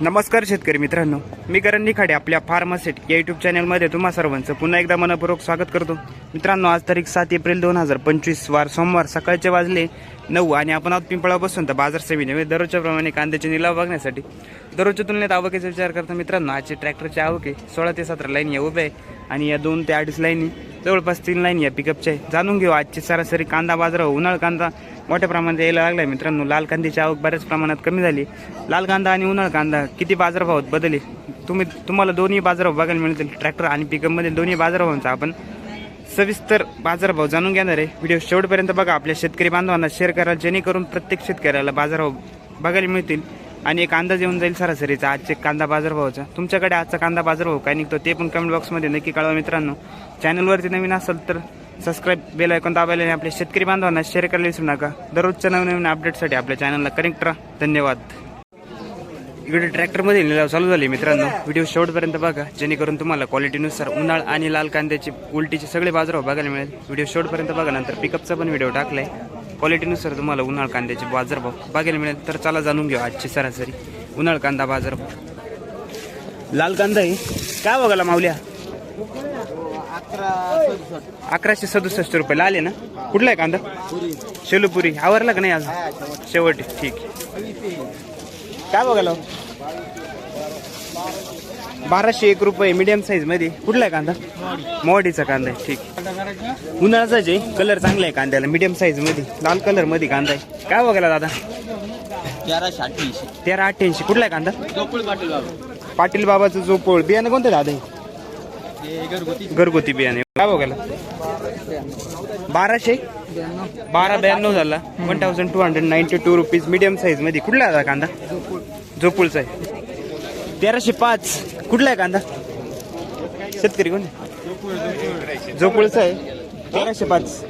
नमस्कार शेतकरी मित्रांनो मी करण निखाडे आपल्या फार्मासेट या युट्यूब चॅनलमध्ये तुम्हा सर्वांचं पुन्हा एकदा मनपूर्वक स्वागत करतो. मित्रांनो आज तारीख सात एप्रिल दोन हजार पंचवीस वार सोमवार सकाळचे वाजले नऊ आणि आपण आहोत पिंपळापासून तर बाजार सेवेने दररोजच्या दररोजच्याप्रमाणे कांद्याचे निलाव बघण्यासाठी. दररोजच्या तुलनेत आवकेचा विचार करता मित्रांनो आजचे ट्रॅक्टरचे आवक आहे सोळा ते सतरा लाईन या उभ्या आहे आणि या दोन ते अडीच लाईनी जवळपास तीन लाईन या पिकअपच्या आहे. जाणून घेऊ आजची सरासरी कांदा बाजार उन्हाळ कांदा मोठ्या प्रमाणात यायला लागला आहे मित्रांनो लाल कांद्याची आवक बऱ्याच प्रमाणात कमी झाली. लाल कांदा आणि उन्हाळ कांदा किती बाजारभावात बदलले? तुम्ही तुम्हाला दोन्ही बाजारभाव बघायला मिळतील. ट्रॅक्टर आणि पिकअपमध्ये दोन्ही बाजारभावांचा आपण सविस्तर बाजारभाव जाणून घेणार आहे. व्हिडिओ शेवटपर्यंत बघा. आपल्या शेतकरी बांधवांना शेअर करा. जेणेकरून प्रत्येक शेतकऱ्याला बाजारभाव बघायला मिळतील. आणि एक अंदाज येऊन जाईल सरासरीचा. आजचे कांदा बाजारभावाचा. तुमच्याकडे आजचा कांदा बाजारभाव काय निघतो ते पण कमेंट बॉक्समध्ये नक्की कळवा मित्रांनो. चॅनलवरती नवीन असेल तर सबस्क्राईब बेल ऐकून दाबायला आणि आपल्या शेतकरी बांधवांना शेअर करायला विसरू नका. दररोजच्या नवीन नवीन अपडेटसाठी आपल्या चॅनलला कनेक्ट राहा. धन्यवाद. इकडे ट्रॅक्टरमध्ये लिलाव चालू झाले मित्रांनो. व्हिडिओ शेवटपर्यंत बघा. जेणेकरून तुम्हाला क्वालिटीनुसार उन्हाळ आणि लाल कांद्याचे उलटीचे सगळे बाजारभाव बघायला मिळेल. व्हिडिओ शेवटपर्यंत बघा. नंतर पिकअपचा पण व्हिडिओ टाकलाय. क्वालिटीनुसार तुम्हाला उन्हाळ कांद्याचे बाजारभाव बघायला मिळेल. तर चला जाणून घेऊ आजची सरासरी. उन्हाळ कांदा बाजारभाव. लाल कांदा आहे. काय बघायला माऊल्या अकराशे सदुसष्ट रुपये. लाल आहे ना? कुठला आहे कांदा? शेलूपुरी. आवरला का नाही आज शेवट. ठीक काय बघायला? बाराशे एक रुपये मीडियम साईजमध्ये. कुठला आहे कांदा? मोवाडीचा कांदा आहे. ठीक उन्हाळ्याचाच आहे कलर चांगला आहे कांद्याला मीडियम साईजमध्ये. लाल कलरमध्ये कांदा आहे. काय बघायला दादा? तेराशे अठ्ठ्याऐंशी. तेरा अठ्ठ्याऐंशी. कुठला आहे कांदा? पाटील बाबा. पाटील बाबाचं झोपोळ बियाणं कोणतं दादा? हे? घरगुती बियाणे. काय बघायला बाराशे? बारा ब्याण्णव झाला. One thousand two hundred ninety two rupees medium साईजमध्ये. कुठला आहे कांदा? झोपूळचा आहे. तेराशे पाच. कुठला आहे कांदा? शेतकरी कोण? झोपूळचा आहे. तेराशे पाच.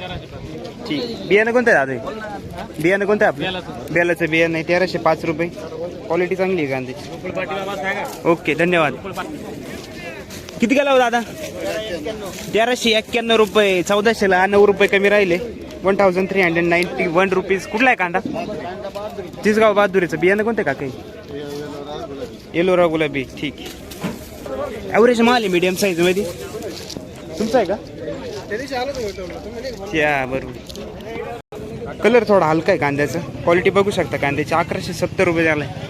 ठीक. बियाणं कोणतं आहे दादा? बियाणं कोणतं आहे आपलं? बेलाचं बियाणं आहे. तेराशे पाच रुपये. क्वालिटी चांगली आहे कांदे ओके धन्यवाद. किती गेला हो दादा? तेराशे एक्क्याण्णव रुपये. चौदाशेला नऊ रुपये कमी राहिले. One thousand three hundred ninety one rupees कुठला आहे कांदा? तिसगाव बहादुरीचं. बियाणं कोणतं का काही? येलोरा गुलाबी. ठीक ॲव्हरेज माल आहे मीडियम साईजमध्ये. तुमचं आहे का? या बरोबर. कलर थोडा हलका आहे कांद्याचा. क्वालिटी बघू शकता कांद्याची. अकराशे सत्तर रुपये झाला आहे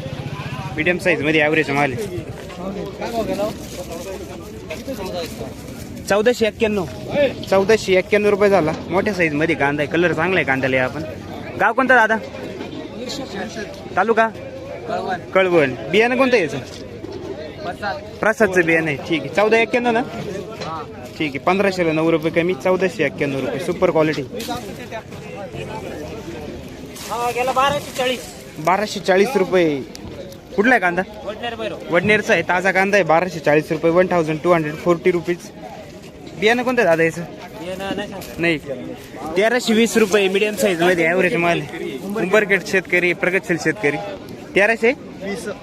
मीडियम साईजमध्ये ॲव्हरेज माल आहे. चौदाशे एक्क्याण्णव. चौदाशे एक्क्याण्णव रुपये झाला. मोठ्या साईजमध्ये कांदा आहे. कलर चांगला आहे कांद्याला आपण. गाव कोणता दादा? तालुका? कळवण. बियाणं कोणतं यायचं प्रसादचं बियाणं आहे. ठीक आहे. चौदा एक्क्याण्णव ना? ठीक आहे. पंधराशेला नऊ रुपये कमी. चौदाशे एक्क्याण्णव रुपये. सुपर क्वालिटी बाराशे चाळीस रुपये. कुठला आहे कांदा? वडनेरचा आहे. ताजा कांदा आहे. बाराशे चाळीस रुपये. One thousand two hundred forty rupees बियाणं कोणतं आहे दादा याचं? नाही तेराशे वीस रुपये मीडियम साईजमध्ये ॲव्हरेज माल उंबरखेड शेतकरी प्रगतशील शेतकरी. तेराशे?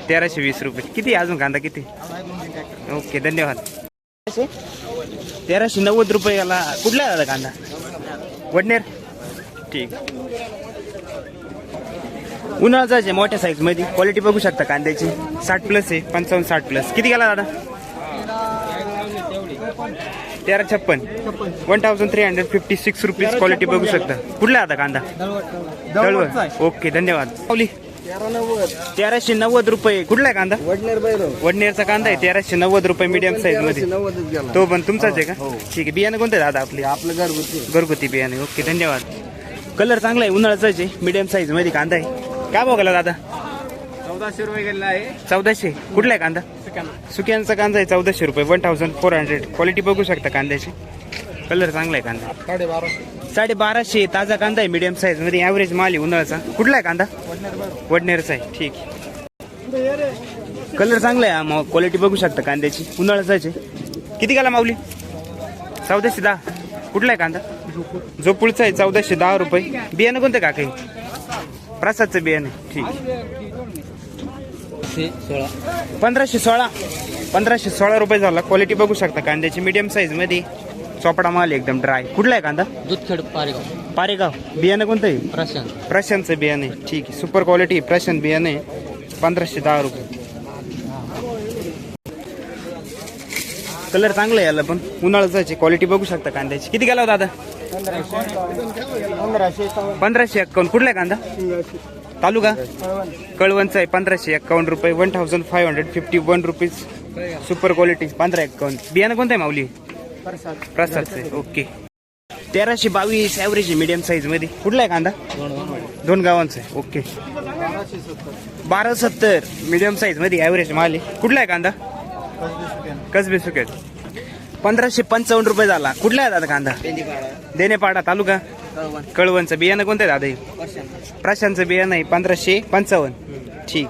तेराशे वीस रुपये. किती अजून कांदा? किती? ओके धन्यवाद. तेराशे तेराशे नव्वद रुपये याला कुठला आहे दादा कांदा? वडनेर. ठीक. उन्हाळाचा आहे मोठ्या साईजमध्ये क्वालिटी बघू शकता कांद्याची. साठ प्लस आहे पंचावन्न साठ प्लस किती गेला दादा? तेरा छप्पन. One thousand three hundred fifty six rupees quality बघू शकता. कुठला आता कांदा? दळवण ओके धन्यवाद. पावली तेराशे नव्वद. रुपये. कुठला आहे कांदा? वडनेरचा कांदा आहे. तेराशे नव्वद रुपये मीडियम साईजमध्ये. तो पण तुमचाच आहे का? ठीक आहे. बियाणं कोणतं दादा आपले? आपलं घरगुती. घरगुती बियाणे. ओके धन्यवाद. कलर चांगला आहे. उन्हाळ्याचाच आहे मीडियम साईजमध्ये कांदा आहे. काय बघायला दादा? चौदाशे रुपये गेला आहे. चौदाशे? कुठला आहे कांदा? सुक्यांचा कांदा आहे चौदाशे रुपये. One thousand four hundred quality बघू शकता कांद्याची. कलर चांगला आहे कांदा. साडे बारा साडे बाराशे ताजा कांदा आहे मीडियम साईजमध्ये. ॲव्हरेज माल आहे उन्हाळ्याचा. कुठला आहे कांदा? वडनेरचा. आहे. ठीक. कलर चांगला आहे मग क्वालिटी बघू शकता कांद्याची. उन्हाळ्याचाच आहे. किती गाला माऊली? चौदाशे दहा. कुठला आहे कांदा? झोपुळचा आहे चौदाशे दहा रुपये. बियाणं कोणतं का काही प्रसादचं बियाणे ठीक. सोळा. पंधराशे सोळा. पंधराशे सोळा रुपये झाला. क्वालिटी बघू शकता. कांद्याची मीडियम साईजमध्ये चोपडा माल एकदम ड्राय कुठला आहे कांदा? दुधखेड पारेगाव. पारेगाव. बियाणं कोणतं आहे? प्रशांत. प्रशांतचं बियाणे ठीक आहे. सुपर क्वालिटी प्रशांत बियाणे पंधराशे दहा रुपये. कलर चांगला आहे याला पण. उन्हाळा जायची. क्वालिटी बघू शकता कांद्याची. किती गेला होता दादा? पंधराशे एक्कावन्न कुठला आहे कांदा? तालुका? कळवणचा आहे. पंधराशे एक्कावन्न रुपये. One thousand five hundred fifty one rupees super quality पंधरा एक्कावन्न बियाणं कोणतं आहे माऊली? प्रसादचं आहे. ओके. तेराशे बावीस ॲव्हरेज आहे मीडियम साईजमध्ये. कुठला आहे कांदा? दोन गावांचं आहे. ओके. बारा सत्तर मीडियम साईजमध्ये ॲव्हरेज माल आहे. कुठला आहे कांदा? कसबे सुकेत पंधराशे पंचावन्न रुपये झाला. कुठला आहे दादा कांदा? देनेपाडा तालुका? कळवणचं बियाणं कोणतं आहे दादा? प्रशांतचं बियाणं आहे पंधराशे पंचावन्न. ठीक.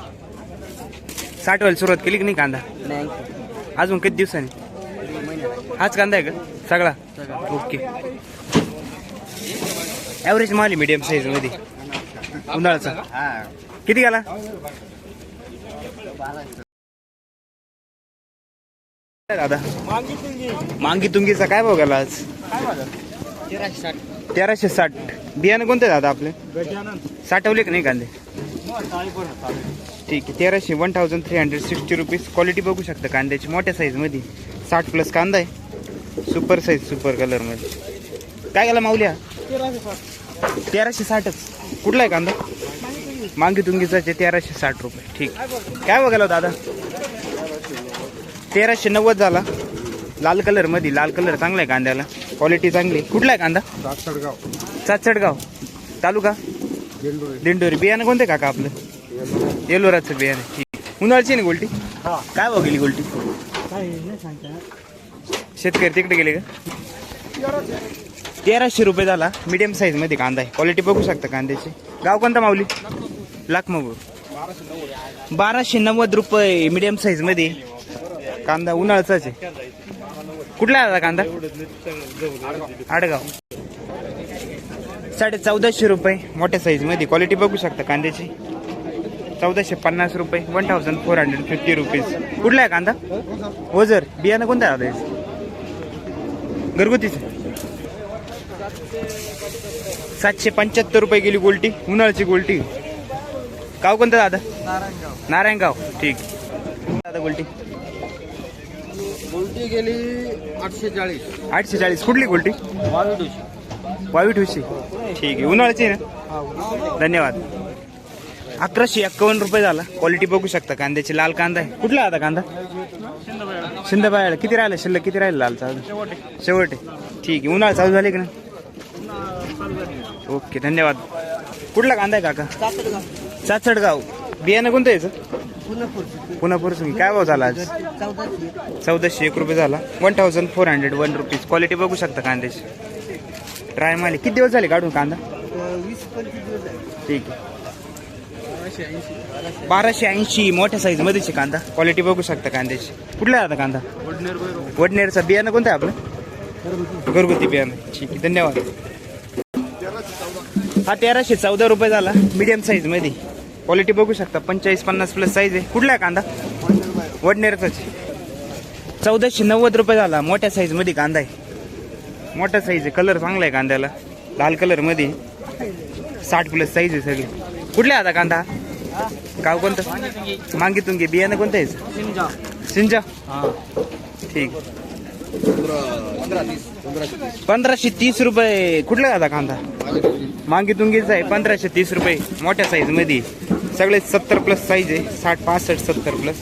साठ वेळेला सुरुवात केली की नाही कांदा? अजून किती दिवसांनी? हाच कांदा आहे का? सगळा? ओके. ॲव्हरेज माल आहे मीडियम साईजमध्ये. उन्हाळ्याचा. किती गेला? दादा? मांगी तुंगीचा काय भाव गेला आज? तेराशे साठ. तेराशे साठ. बियाणं कोणते दादा आपले? साठवले का नाही कांदे? ठीक आहे तेराशे one thousand three hundred sixty rupees quality बघू शकता कांद्याची मोठ्या साईजमध्ये साठ प्लस कांदा आहे. सुपर साईज सुपर कलरमध्ये काय गेला माऊल्या? तेराशे साठच. कुठला आहे कांदा? मांगी तुंगीचा तेराशे साठ रुपये. ठीक. काय बघायला दादा? तेराशे नव्वद झाला. लाल कलरमध्ये लाल कलर चांगला आहे कांद्याला. क्वालिटी चांगली आहे. कुठला आहे कांदा? सासडगाव. चाचडगाव तालुका? दिंडोरी. बियाणं कोणते काका आपलं? येलोराचं बियाणं. ठीक उन्हाळची ना गोल्टी? हा. काय भाव गेली गोल्टी? शेतकरी तिकडे गेले का? तेराशे रुपये झाला. मीडियम साईजमध्ये कांदा आहे. क्वालिटी बघू शकता कांद्याची. गाव कोणता माऊली? लाखमगूर बाराशे नव्वद. रुपये मीडियम साईजमध्ये. कांदा उन्हाळ्याचाच आहे. कुठला आहे दादा कांदा? आडगाव. साडे चौदाशे रुपये मोठ्या साईजमध्ये. क्वालिटी बघू शकता कांद्याची. चौदाशे पन्नास रुपये. One thousand four hundred fifty rupees कुठला आहे कांदा? ओझर. बियाणं कोणतं आहे दादा याचं? घरगुतीचं. सातशे पंच्याहत्तर रुपये गेली गोल्टी. उन्हाळ्याची गोल्टी. गाव कोणतं दादा? नारायणगाव. नारायणगाव. ठीक. दादा गोल्टी. उलटी गेली आठशे चाळीस. आठशे चाळीस. कुठली गोल्टी? बावीस वावी ठुशी. ठीक आहे. उन्हाळ्याची आहे ना? धन्यवाद. अकराशे एक्कावन्न रुपये झाला. क्वालिटी बघू शकता. कांद्याची लाल कांदा आहे. कुठला आता कांदा? शिंदबाळ्याला किती राहिला? शिल्लक किती राहिला लालचा? शेवट. ठीक आहे. उन्हाळा चालू झाले की नाही? ओके धन्यवाद. कुठला कांदा आहे काका? चाचडगाव बियाणं कोणतं याचं? पुन्हा पुरसुंगी काय भाव झाला आज? चौदाशे एक रुपये झाला. One thousand four hundred one rupees quality बघू शकता कांद्याची. ट्राय माले किती दिवस झाले काढून कांदा? ठीक आहे. बाराशे ऐंशी. मोठ्या साईज मध्येचे कांदा. क्वालिटी बघू शकता कांद्याची. कुठला आहे आता कांदा? वडनेरचा बियाणं कोणतं आहे आपलं? घरगुती. बियाणं. ठीक आहे. धन्यवाद. हा तेराशे चौदा रुपये झाला. मीडियम साईजमध्ये. क्वालिटी बघू शकता. पंचेचाळीस पन्नास प्लस साईज आहे. कुठला आहे कांदा? वडनेरचाच चौदाशे नव्वद रुपये झाला. मोठ्या साईजमध्ये कांदा आहे. मोठा साईज आहे. कलर चांगला आहे कांद्याला. लाल कलरमध्ये. साठ प्लस साईज आहे सगळी. कुठला आहे आता कांदा? गाव कोणतं? मागितून घे बियाणं कोणतं आहे? सिंजा ठीक. पंधराशे तीस रुपये. कुठला आहे आता कांदा? मागितून घ्यायचा आहे पंधराशे तीस रुपये. मोठ्या साईजमध्ये. सगळे सत्तर प्लस साईज आहे. साठ पासष्ट सत्तर प्लस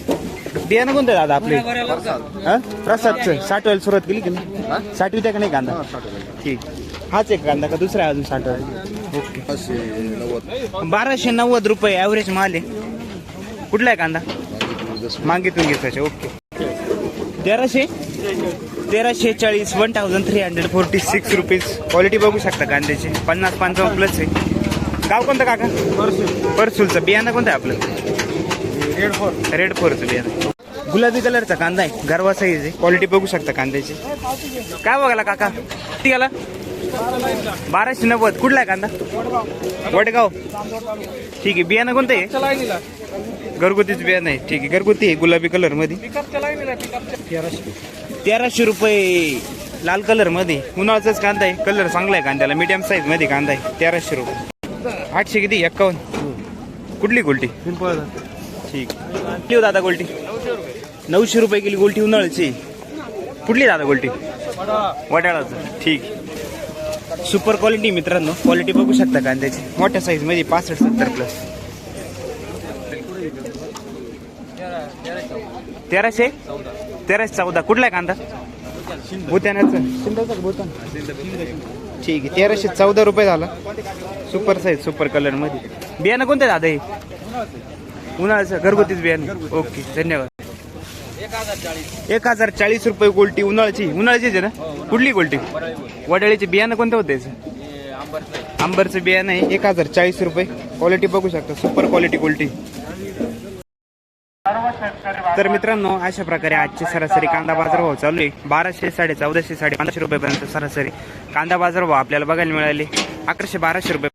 बियाणं कोणतं दादा आपले? हा? प्रसादचं साठ वेळेला सुरुवात केली की नाही? साठ विद्या का नाही कांदा? ठीक. हाच एक कांदा का दुसरा अजून साठ ओके. बाराशे नव्वद रुपये ॲव्हरेज माल आहे. कुठला आहे कांदा? मागितून घ्यायचे ओके. तेराशे? तेराशे चाळीस one thousand three hundred forty six rupees quality बघू शकता कांद्याची. पन्नास पंचावन्न प्लस आहे. गाव कोणतं काका? परसूलचं बियाणं कोणतं आहे आपलं? रेड फोर रेड फोरचं बियाणं. गुलाबी कलरचा कांदा आहे. गरवा साईज आहे. क्वालिटी बघू शकता कांद्याची. काय बघाला काका? किती गेला बाराशे नव्वद. कुठला आहे कांदा? वडगाव. ठीक आहे. बियाणं कोणतं आहे? घरगुतीच बियाणं आहे. ठीक आहे. घरगुती आहे गुलाबी कलरमध्ये. तेराशे रुपये लाल कलरमध्ये. उन्हाळ्याचाच कांदा आहे. कलर चांगला आहे कांद्याला. मीडियम साईजमध्ये कांदा आहे. तेराशे रुपये. आठशे किती? एक्कावन्न कुठली गोल्टी? ठीक. किती हो दादा गोल्टी? नऊशे रुपये गेली गोल्टी उन्हाळ्याची. कुठली दादा गोल्टी? वडाळाचं. ठीक. सुपर क्वालिटी मित्रांनो. क्वालिटी बघू शकता कांद्याची. मोठ्या साईजमध्ये पासष्ट सत्तर प्लस तेराशे? तेराशे चौदा. कुठला आहे कांदा? भूतान ठीक आहे. तेराशे चौदा रुपये झाला. सुपर साईज सुपर कलरमध्ये. बियाणं कोणतं दादा हे? उन्हाळ्याचं घरगुतीच बियाणं. ओके धन्यवाद. एक हजार चाळीस रुपये गोल्टी उन्हाळ्याची. उन्हाळ्याचीच आहे ना? कुठली गोल्टी? वडाळीचे. बियाणं कोणतं होतं आंबरचं. बियाणं आहे. एक हजार चाळीस रुपये. क्वालिटी बघू शकता. सुपर क्वालिटी गोल्टी. तर मित्रांनो अशा प्रकारे आजचे सरासरी कांदा बाजार भाव चालू आहे. बाराशे साडे चौदाशे साडे पंधराशे रुपयेपर्यंत सरासरी कांदा बाजार भाव आपल्याला बघायला मिळाले. अकराशे बाराशे रुपये